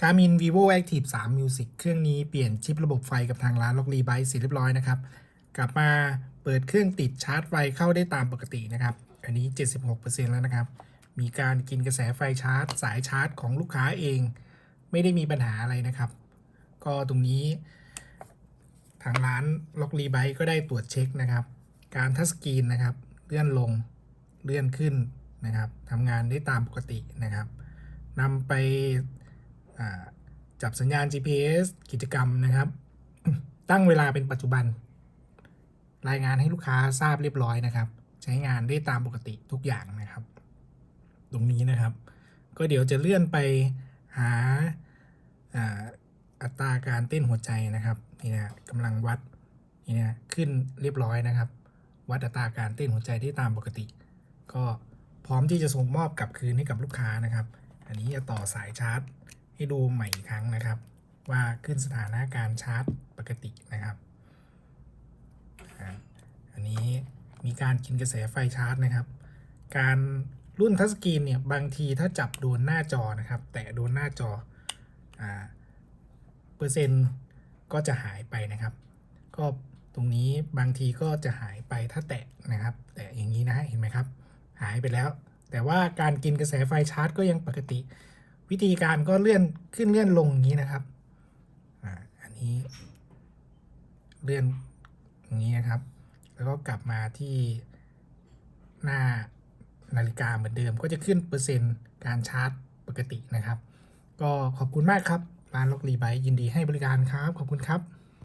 Garmin Vivo Active 3 Music เครื่องนี้เปลี่ยนชิประบบไฟกับทางร้านล็อกรีไบเสร็จเรียบร้อยนะครับ กลับมาเปิดเครื่องติดชาร์จไฟเข้าได้ตามปกตินะครับ อันนี้ 76%แล้วนะครับ มีการกินกระแสไฟชาร์จ สายชาร์จของลูกค้าเอง ไม่ได้มีปัญหาอะไรนะครับ ก็ตรงนี้ทางร้านล็อกรีไบก็ได้ตรวจเช็คนะครับ การทัชสกรีนนะครับ เลื่อนลงเลื่อนขึ้นนะครับทำงานได้ตามปกตินะครับนำไป จับสัญญาณ GPS กิจกรรมนะครับ ตั้งเวลาเป็นปัจจุบัน รายงานให้ลูกค้าทราบเรียบร้อยนะครับ ใช้งานได้ตามปกติทุกอย่างนะครับ ตรงนี้นะครับ ก็เดี๋ยวจะเลื่อนไปหาอัตราการเต้นหัวใจนะครับนี่นะกำลังวัดนี่นะขึ้นเรียบร้อยนะครับ วัดอัตราการเต้นหัวใจได้ตามปกติ ก็พร้อมที่จะส่งมอบกลับคืนให้กับลูกค้านะครับ อันนี้จะต่อสายชาร์จ ให้ดูใหม่อีกครั้งนะครับ ว่าขึ้นสถานะการชาร์จปกตินะครับ อันนี้มีการกินกระแสไฟชาร์จนะครับ การรุ่นทัชสกรีนเนี่ยบางทีถ้าจับโดนหน้าจอนะครับ แตะโดนหน้าจออเปอร์เซ็นต์ก็จะหายไปนะครับ ก็ตรงนี้บางทีก็จะหายไปถ้าแตะนะครับ แตะอย่างนี้นะฮะเห็นไหมครับ หายไปแล้ว แต่ว่าการกินกระแสไฟชาร์จก็ยังปกติ วิธีการก็เลื่อนขึ้นเลื่อนลงอย่างนี้นะครับอ่าอันนี้เลื่อนอย่างนี้นะครับ แล้วก็กลับมาที่หน้านาฬิกาเหมือนเดิม ก็จะขึ้นเปอร์เซ็นต์การชาร์จปกตินะครับ ก็ขอบคุณมากครับร้านล็อกรีไบยินดีให้บริการครับ ขอบคุณครับ